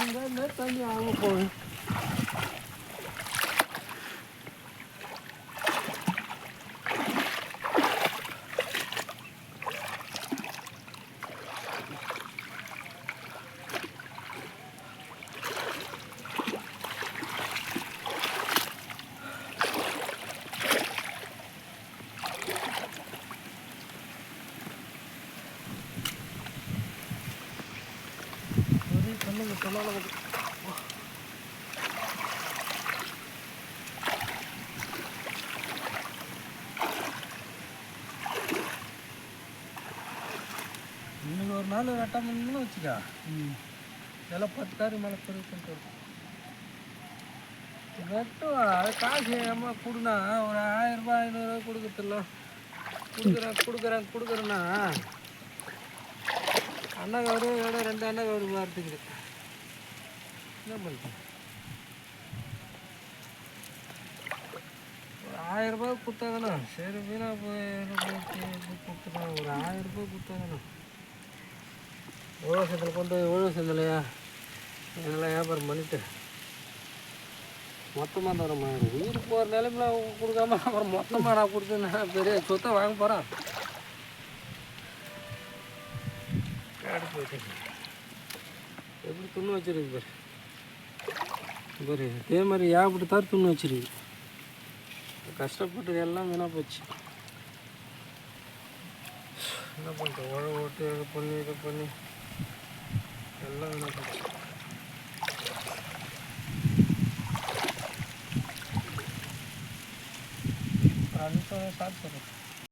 அதுங்க தண்ணி ஆக போகுது சரி சொல்லுங்க சொன்னாலும் இன்னைக்கு ஒரு நாள் வெட்டாமன்னு வச்சுக்கா. இதெல்லாம் பத்து காரி மேலே பெரிய பண்ணிட்டு இருக்கும் வெட்டுவா அது காசு ஏமா கொடுனா ஒரு ஆயிரம் ரூபாய் ஐநூறுரூவா கொடுக்கறதில்ல கொடுக்குறேன் கொடுக்குறேன் கொடுக்குறேன்னா அண்ணா கவரு ரெண்டு அண்ணா கவரு ஒரு ஆயிரம் ரூபாய் கொடுத்தாங்கண்ணா சரி வீணா போய் கொடுத்துட்டேன் ஒரு ஆயிரம் ரூபாய் கொடுத்தாங்கண்ணா உழவு சந்தையில் கொண்டு போய் உழவு சந்தையிலையா? இதெல்லாம் வியாபாரம் பண்ணிட்டு. மொத்தமாக தரமா உயிர் போகிற நிலைமையில கொடுக்காம அப்புறம் மொத்தமாக நான் கொடுத்தேன்னா பெரிய சொத்தை வாங்க போகிறேன் காடு எப்படி துண்ணு வச்சிருக்கு பாரு. பாரு இதே மாதிரி ஏகப்பட்டு தார் துண்ணு வச்சிருக்கு கஷ்டப்பட்டு எல்லாம் வீணாக போச்சு. என்ன பண்ணுறது உழவு ஓட்டு இது பண்ணி இது பண்ணி எல்லாம் வீணாக போச்சு. ஒரு அஞ்சு சாப்பிட்டு